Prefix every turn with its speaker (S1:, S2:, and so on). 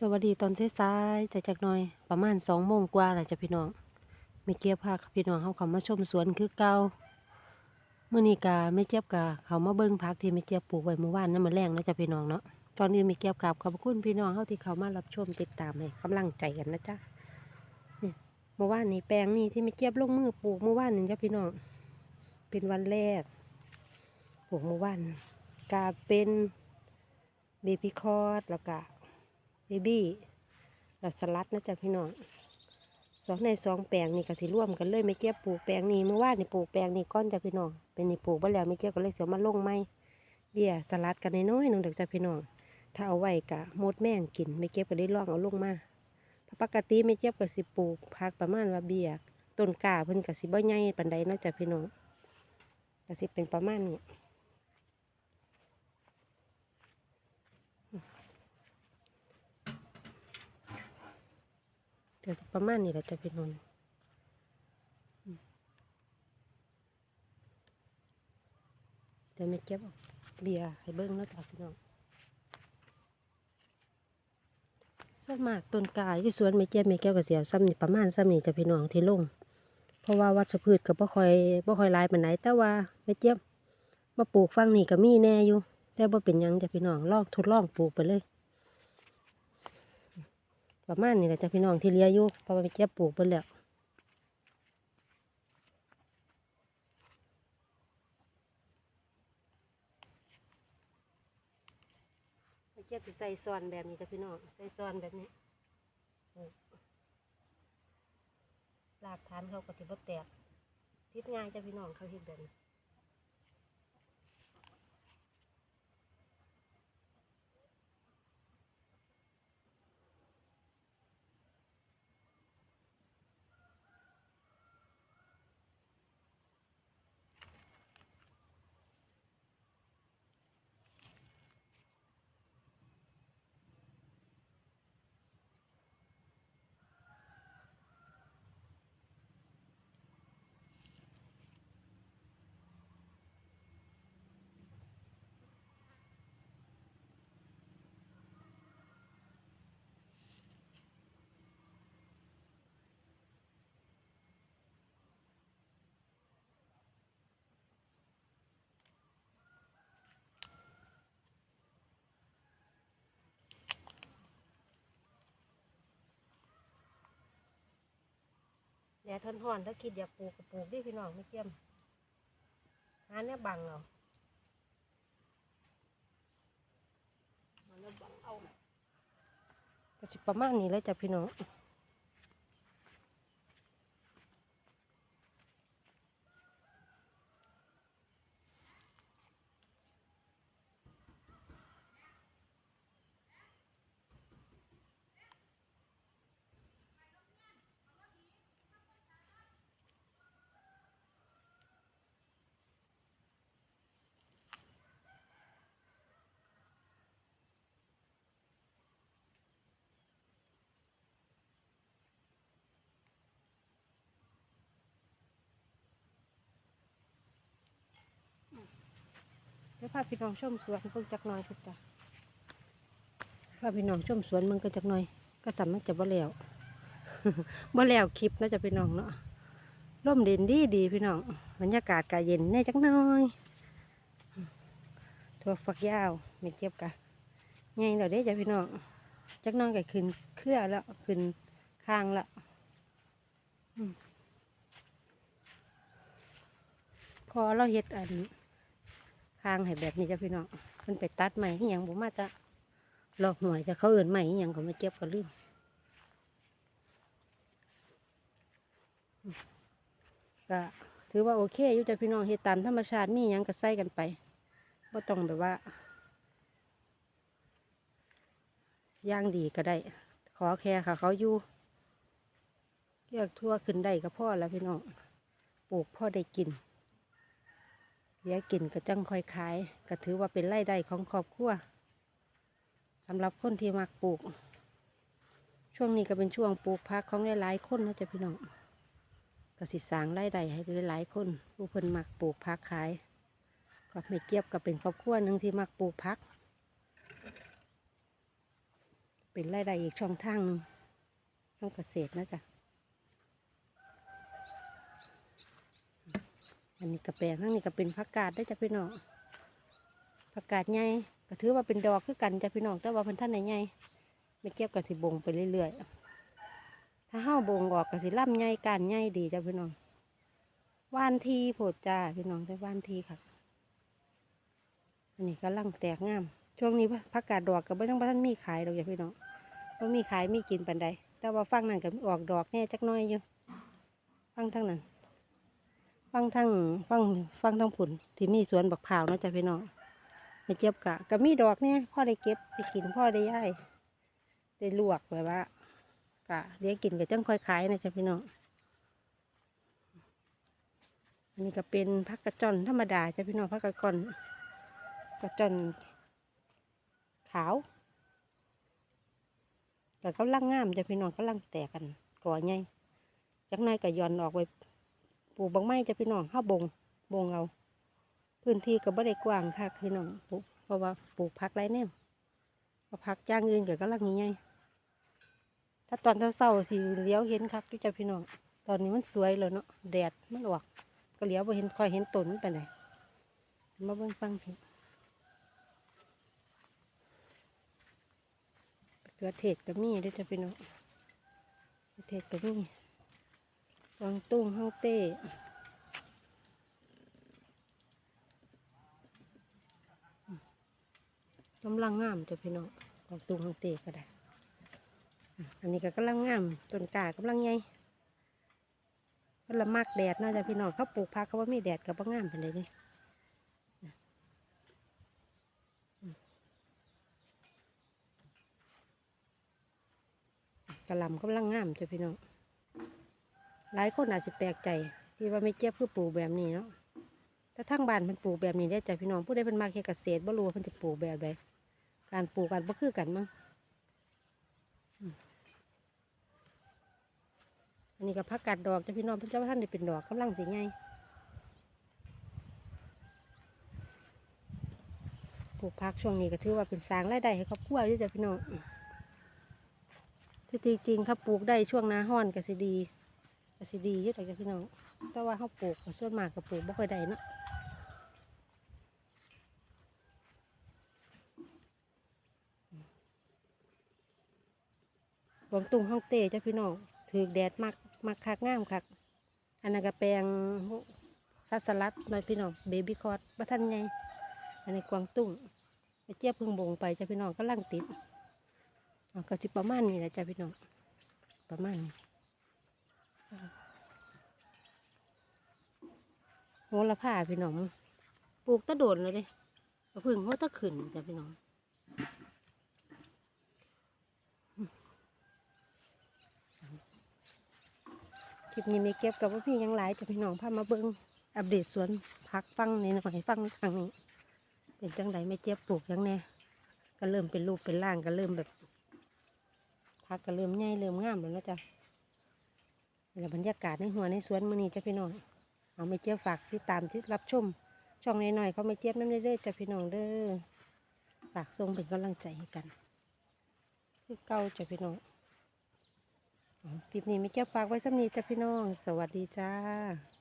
S1: สวัสดีตอนสายๆจะจากหน่อยประมาณสองโมงกว่าแหละจ้ะพี่น้องไม่เกียบพาพี่น้องเขาเขามาชมสวนคือเก่าเมื่อนี้กาไม่เจ็บกาเขามาเบิ้งพักที่ไม่เจ็บปลูกไว้เมื่อวานนั่นมาแรงนะจ้ะพี่น้องเนาะตอนนี้ไม่เกียบกราบขอบคุณพี่น้องเขาที่เขามารับชมติดตามให้กำลังใจกันนะจ๊ะนี่เมื่อวานนี้แปลงนี้ที่ไม่เกียบลงมือปลูกเมื่อวานนี่จ้ะพี่น้องเป็นวันแรกปลูกเมื่อวานกาเป็นเบบี้คอร์ดแล้วก็ เบบี้แล้วสลัดนะจ๊ะพี่น้องสองในสองแปลงนี่ก็สิร่วมกันเลยไม่เก็บปลูกแปลงนี้เมื่อวานนี่ปลูกแปลงนี้ก้อนจ้ะพี่น้องเป็นนี่ปลูกไปแล้วไม่เก็บก็เลยเสียมาลงไม้เบี้ยสลัดกันน้อยๆหนึงเด็กจ้ะพี่น้องถ้าเอาไว้กะมดแม่งกินไม่เก็บก็ได้ลองเอาลงมาพปกติไม่เก็บก็สิปลูกพักประมาณว่าเบี้ยต้นกาเพิ่นก็สิบ่ใหญ่ปานใดเนาะจ้ะพี่น้องก็สิเป็นประมาณนี้ เดี๋ยวสิประมาณนี้แหละจะพี่นนอืมเดี๋ยวไม่เก็บเบียร์ให้เบิ้งแล้วจ้ะพี่น้องส่วนมากต้นกายที่สวนไม่เจ็บไม่แก้วกระเสียวซ้ำนี่ประมาณซ้ำนี่จะพี่น้องที่ลง เพราะว่าวัชพืชก็บ่ค่อยบ่ค่อยลายปานไหนแต่ว่าไม่เจ็บมาปลูกฟังนี่ก็มีแน่อยู่ แต่บ่เป็นยังจะพี่น้องลองทดลองปลูกไปเลย ประมาณนี้แหละจ้ะพี่น้องที่เลียอยู่เพราะว่าไปเก็บปลูกไปแล้วไปเก็บที่ใส่ซอนแบบนี้จ้ะพี่น้องใส่ซอนแบบนี้ปลูกรากฐานเขาก็ถือว่าแตกทิศง่ายจ้ะพี่น้องเขาเห็นแบบนี้ แดดท่อนๆถ้าคิดอยากปลูกก็ปลูกดิพี่น้องไม่เกี่ยมหาเนี่ยบังเอาหาเนี่ยบังเอาก็สิประมาณนี้เลยจ้ะพี่น้อง เดี๋ยวพาพี่น้องชมสวนเพิ่งจักหน่อยพุทจ้ะพาพี่น้องชมสวนมึงก็จักหน่อย ก็สำมันจะบ่แล้วบ่แล้วคลิปเนาะจะพี่น้องเนาะร่มเด่นดีดีพี่น้องบรรยากาศกาเย็นแน่จักหน่อยถั่วฝักยาวไม่เจ็บกะไงเราได้จ้ะพี่น้องจักหน้อยก็ขึ้นเครือแล้วขึ้นข้างแล้วพอเราเฮ็ดอัน ข้างให้แบบนี้จ้ะพี่น้องมันไปตัดใหม่ที่ยังบ่มาจะหลอกหวยจะเขาเอื่นใหม่ที่ยังก็ม่เก็บก็ลืมอืมก็ถือว่าโอเคอยู่จ้ะพี่น้องเฮ็ดตามธรรมชาติมีหยังก็ใส่กันไปบ่าต้องแบบว่าย่างดีก็ได้ ขอแค่ค่ะ เขาอยู่เรียกทั่วขึ้นได้ก็พ่อแล้วพี่น้องปลูกพ่อได้กิน เหลือกินก็จังค่อยขาย ก็ถือว่าเป็นรายได้ของครอบครัวสำหรับคนที่มักปลูก ช่วงนี้ก็เป็นช่วงปลูกพักของหลายๆคนนะจ๊ะพี่น้องก็สิสางรายได้ให้หลายๆคน ผู้เพิ่นมักปลูกพักขายก็ไม่เกียบก็เป็นครอบครัวหนึ่งที่มักปลูกพัก เป็นรายได้อีกช่องทางหนึ่งช่องเกษตรนะจ๊ะ อันนี้กระแปลงทั้งนี้ก็เป็นผักกาดได้จ้ะพี่น้องผักกาดใหญ่ก็ถือว่าเป็นดอกคือกันจ้ะพี่น้องแต่ว่าเพันท่านใหญ่ไม่เก็บกับสิบงไปเรื่อยๆ ถ้าห้าบงออกกับสิล่ำใหญ่การใหญ่ดีจ้ะพี่น้องว่านทีโผดจ้าพี่น้องได้ว่านทีค่ะอันนี้ก็ลังแตกงาม ช่วงนี้ผักกาดดอกกับไม่ต้องท่านมีขายดอกอย่าพี่น้องว่ามีขายมีกินปันใดแต่ว่าฟังนั่นก็ออกดอกแน่จักน้อยอยู่ฟังทั้งนั้น ฟังทั้งฟังฟังทั้งผุนที่มีสวนบักพร้าวนะจ้ะพี่น้องไปเจ็บกะก็มีดอกเนี่ยพ่อได้เก็บได้กินพ่อได้ย่ายได้ลวกแบบว่ากะเลี้ยงกินก็จังค่อยขายนะจ้ะพี่น้องอันนี้ก็เป็นผักกระจอนธรรมดาจ้ะพี่น้องผักกระกอนกระจอนขาวแต่ก็ลังงามจ้ะพี่น้องก็ลังแตกกันก่อใหญ่จากนั้นก็ย้อนออกไป ปลูกบางไม้จะพี่น้องห้าบงบงเอา พื้นที่ก็บ่ได้กว้างค่ะพี่น้องปลูกเพราะว่าปลูกผักไรแนวเพราะผักอย่างอื่นก็กำลังใหญ่ถ้าตอนเศร้าๆสิเลี้ยวเห็นคักอยู่จ้ะพี่น้องตอนนี้มันสวยแล้วเนาะแดดมันออกก็เลี้ยวบ่เห็นคอยเห็นต้นไปไหนมาเบิ่งฟังพี่เกลือเทศก็มีด้วยจ้ะพี่น้องเขือเทศก็มี กวางตุ้งเฮาเต้กำลังงามจ้ะพี่น้องกวางตุ้งเฮาเต้ก็ได้ อันนี้ก็กำลังงามต้นกากำลังใหญ่มันละมากแดดเนาจะพี่น้องเขาปลูกผักเขาว่ามีแดดกับงามเป็นเลยนี่กระหลำกำลังงามจ้ะพี่น้อง หลายคนอาจจะแปลกใจ ที่ว่าไม่เจ็บคือปลูกแบบนี้เนาะแต่ทั้งบ้านมันปลูกแบบนี้ได้จ้ะพี่น้องผู้ใดเป็นมาเฮ็ดเกษตรบ่รู้ว่าเพิ่นจะปลูกแบบใดการปลูกกันบ่คือกันมั้งอันนี้ก็ผักกาดดอกจ้ะพี่น้องเพิ่นเจ้าท่านได้เป็นดอกกำลังสิไงปลูกผักช่วงนี้ก็ถือว่าเป็นสร้างรายได้ให้ครอบครัวด้วยจ้ะพี่น้องที่จริงๆถ้าปลูกได้ช่วงหน้าร้อนก็สิดี ก็สิดีเยอะเลยจ้ะพี่น้อง แต่ว่าเขาปลูกส่วนมากก็ปลูกบ่ค่อยได้เนาะหวงตุงห้องเต้จ้ะพี่น้องถือแดดมากมากคักงามคัก อันนั้นก็แปลงซัสสลัดหน่อยพี่น้องเบบี้คอร์ดบัทันไงอันนี้กวางตุ้งไปเจี๊ยบพึ่งบงไปจ้ะพี่น้องก็ลังติดก็จิประมาณนี้แหละจ้ะพี่น้องประมาณนี้ โหระพาพี่น้องปลูกตะโดนเลยเด้เอาพึ่งเขาตะขึ้นจ้ะพี่น้องคลิปนี้ไม่เก็บกับว่าพี่ยังหลายจะพี่น้องพามาเบิ้งอัปเดตสวนพักฟังในหน่อยฟังทางนี้ เป็นจังไดไม่เจ็บปลูกยังแน่ก็เริ่มเป็นรูปเป็นร่างก็เริ่มแบบพักก็เริ่มใหญ่เริ่มงามแล้วนะจ๊ะ แล้วบรรยากาศในหัวในสวนมื้อนี้จ้ะพี่น้องเอาไม่เจี๊ยบฝากที่ตามที่รับชม ช่องน้อยๆเขาไม่เจี๊ยบน้ำเด้อๆจ้ะพี่น้องเด้อฝากทรงเป็นกำลังใจให้กันคือเก่าจ้ะพี่น้องคลิปนี้ไม่เจี๊ยบฝากไว้สำนีจ้ะพี่น้อง สวัสดีจ้า